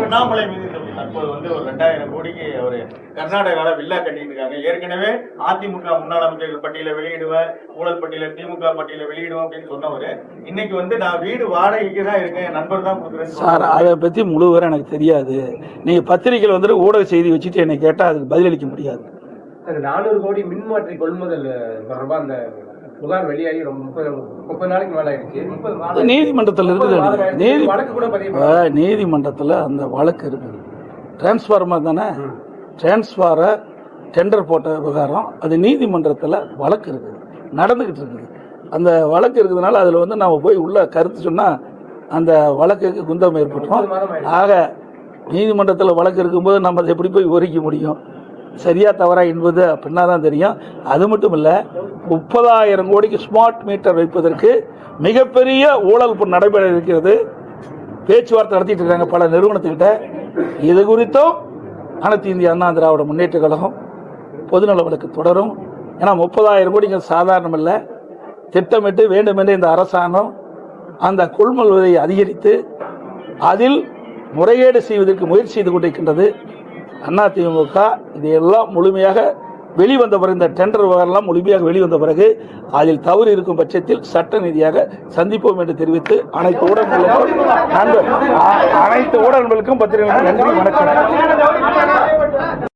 அண்ணாமலை மீது தற்போது வந்து ஒரு ரெண்டாயிரம் கோடிக்கு அவர் கர்நாடகாவில் வில்லா கட்டிட்டு இருக்காங்க ஏற்கனவே அதிமுக முன்னாள் அமைச்சர்கள் பட்டியலை வெளியிடுவேன் ஊழல் பட்டியலை திமுக பட்டியலை வெளியிடுவேன் அப்படின்னு சொன்னவர். இன்னைக்கு வந்து நான் வீடு வாடகைக்கு தான் இருக்கேன் என் நண்பர் தான் கொடுக்குறேன்னு சார் அதை பற்றி முழு விவரம் எனக்கு தெரியாது. நீங்கள் பத்திரிக்கையில் வந்துட்டு ஊடக செய்தி வச்சுட்டு என்னை கேட்டால் அதுக்கு பதிலளிக்க முடியாது. நானூறு கோடி மின்மாற்றி கொள்முதல் தொடர்பா அந்த புகார் வெளியாகி ரொம்ப முப்பது முப்பது நாளைக்கு மேல ஆயிடுச்சு முப்பது நீதிமன்றத்தில் இருக்குது நீதி வழக்கு கூட பதிவு நீதிமன்றத்தில் அந்த வழக்கு இருக்குது. டிரான்ஸ்ஃபார்மர் தானே? டிரான்ஸ்ஃபாரை டெண்டர் போட்ட விவகாரம் அது நீதிமன்றத்தில் வழக்கு இருக்குது. நடந்துக்கிட்டு இருக்குது. அந்த வழக்கு இருக்கிறதுனால அதில் வந்து நம்ம போய் உள்ள கருத்து சொன்னால் அந்த வழக்குக்கு குந்தம் ஏற்பட்டுரும். ஆக நீதிமன்றத்தில் வழக்கு இருக்கும்போது நம்ம அதை எப்படி போய் ஒரிக்க முடியும்? சரியா தவறா என்பது அப்படின்னா தான் தெரியும். அது மட்டும் இல்லை முப்பதாயிரம் கோடிக்கு ஸ்மார்ட் மீட்டர் வைப்பதற்கு மிகப்பெரிய ஊழல் நடைபெற இருக்கிறது. பேச்சுவார்த்தை நடத்திட்டு இருக்காங்க பல நிறுவனத்துக்கிட்ட. இது குறித்தும் அனைத்து இந்திய அண்ணா திராவிட முன்னேற்ற கழகம் பொதுநல வழக்கு தொடரும். ஏன்னா முப்பதாயிரம் கோடிங்க சாதாரணம் இல்லை. திட்டமிட்டு வேண்டுமென்றே இந்த அரசாங்கம் அந்த கொள்முதலை அதிகரித்து அதில் முறைகேடு செய்வதற்கு முயற்சி செய்து கொண்டிருக்கின்றது. அதிமுக இதையெல்லாம் முழுமையாக வெளிவந்த பிறகு இந்த டெண்டர் விவகாரம்லாம் முழுமையாக வெளிவந்த பிறகு அதில் தவறு இருக்கும் பட்சத்தில் சட்ட ரீதியாக சந்திப்போம் என்று தெரிவித்து அனைத்து ஊடகங்களுக்கும் நண்பர் அனைத்து ஊடகங்களுக்கும் பத்திரிகைகளுக்கும் நன்றி வணக்கம்.